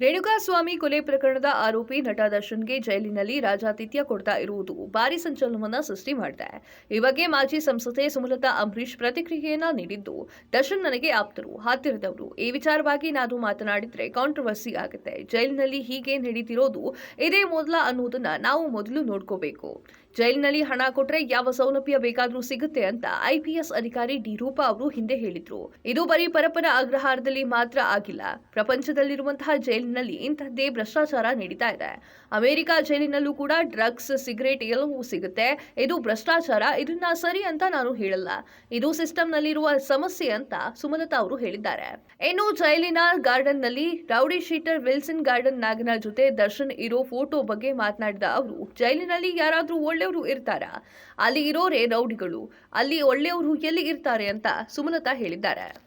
ರೇಣುಕಾಸ್ವಾಮಿ ಕೊಲೆ ಪ್ರಕರಣದ ಆರೋಪಿ ನಟ ದರ್ಶನ್ಗೆ ಜೈಲಿನಲ್ಲಿ ರಾಜಾತಿಥ್ಯ ಕೊಡ್ತಾ ಇರುವುದು ಭಾರಿ ಸಂಚಲನವನ್ನ ಸೃಷ್ಟಿ ಮಾಡಿದೆ. ಈ ಬಗ್ಗೆ ಮಾಜಿ ಸಂಸದೆ ಸುಮಲತಾ ಅಂಬರೀಷ್ ಪ್ರತಿಕ್ರಿಯೆಯನ್ನ ನೀಡಿದ್ದು, ದರ್ಶನ್ ನನಗೆ ಆಪ್ತರು ಹತ್ತಿರದವರು ಈ ವಿಚಾರವಾಗಿ ನಾನು ಮಾತನಾಡಿದ್ರೆ ಕಾಂಟ್ರವರ್ಸಿ ಆಗುತ್ತೆ. ಜೈಲಿನಲ್ಲಿ ಹೀಗೆ ನಡೀತಿರೋದು ಇದೇ ಮೊದಲ ಅನ್ನೋದನ್ನ ನಾವು ಮೊದಲು ನೋಡ್ಕೋಬೇಕು. ಜೈಲಿನಲ್ಲಿ ಹಣ ಕೊಟ್ರೆ ಯಾವ ಸೌಲಭ್ಯ ಬೇಕಾದರೂ ಸಿಗುತ್ತೆ ಅಂತ ಐಪಿಎಸ್ ಅಧಿಕಾರಿ ಡಿ ರೂಪಾ ಅವರು ಹಿಂದೆ ಹೇಳಿದ್ರು. ಇದು ಬರೀ ಪರಪರ ಅಗ್ರಹಾರದಲ್ಲಿ ಮಾತ್ರ ಆಗಿಲ್ಲ. ಪ್ರಪಂಚದಲ್ಲಿರುವಂತಹ ಜೈಲಿನಲ್ಲಿ ಇಂತಹದ್ದೇ ಭ್ರಷ್ಟಾಚಾರ ನಡೀತಾ ಇದೆ. ಅಮೆರಿಕ ಜೈಲಿನಲ್ಲೂ ಕೂಡ ಡ್ರಗ್ಸ್, ಸಿಗರೇಟ್ ಎಲ್ಲವೂ ಸಿಗುತ್ತೆ. ಇದು ಭ್ರಷ್ಟಾಚಾರ, ಇದನ್ನ ಸರಿ ಅಂತ ನಾನು ಹೇಳಲ್ಲ. ಇದು ಸಿಸ್ಟಮ್ನಲ್ಲಿರುವ ಸಮಸ್ಯೆ ಅಂತ ಸುಮಲತಾ ಅವರು ಹೇಳಿದ್ದಾರೆ. ಇನ್ನು ಜೈಲಿನ ಗಾರ್ಡನ್ನಲ್ಲಿ ರೌಡಿ ಶೀಟರ್ ವಿಲ್ಸನ್ ಗಾರ್ಡನ್ ನಾಗನ ಜೊತೆ ದರ್ಶನ್ ಇರೋ ಫೋಟೋ ಬಗ್ಗೆ ಮಾತನಾಡಿದ ಅವರು, ಜೈಲಿನಲ್ಲಿ ಯಾರಾದ್ರೂ ಒಳ್ಳೆಯವರು ಇರ್ತಾರಾ? ಅಲ್ಲಿ ಇರೋರೇ ರೌಡಿಗಳು. ಅಲ್ಲಿ ಒಳ್ಳೆಯವರು ಎಲ್ಲಿ ಇರ್ತಾರೆ ಅಂತ ಸುಮಲತಾ ಹೇಳಿದ್ದಾರೆ.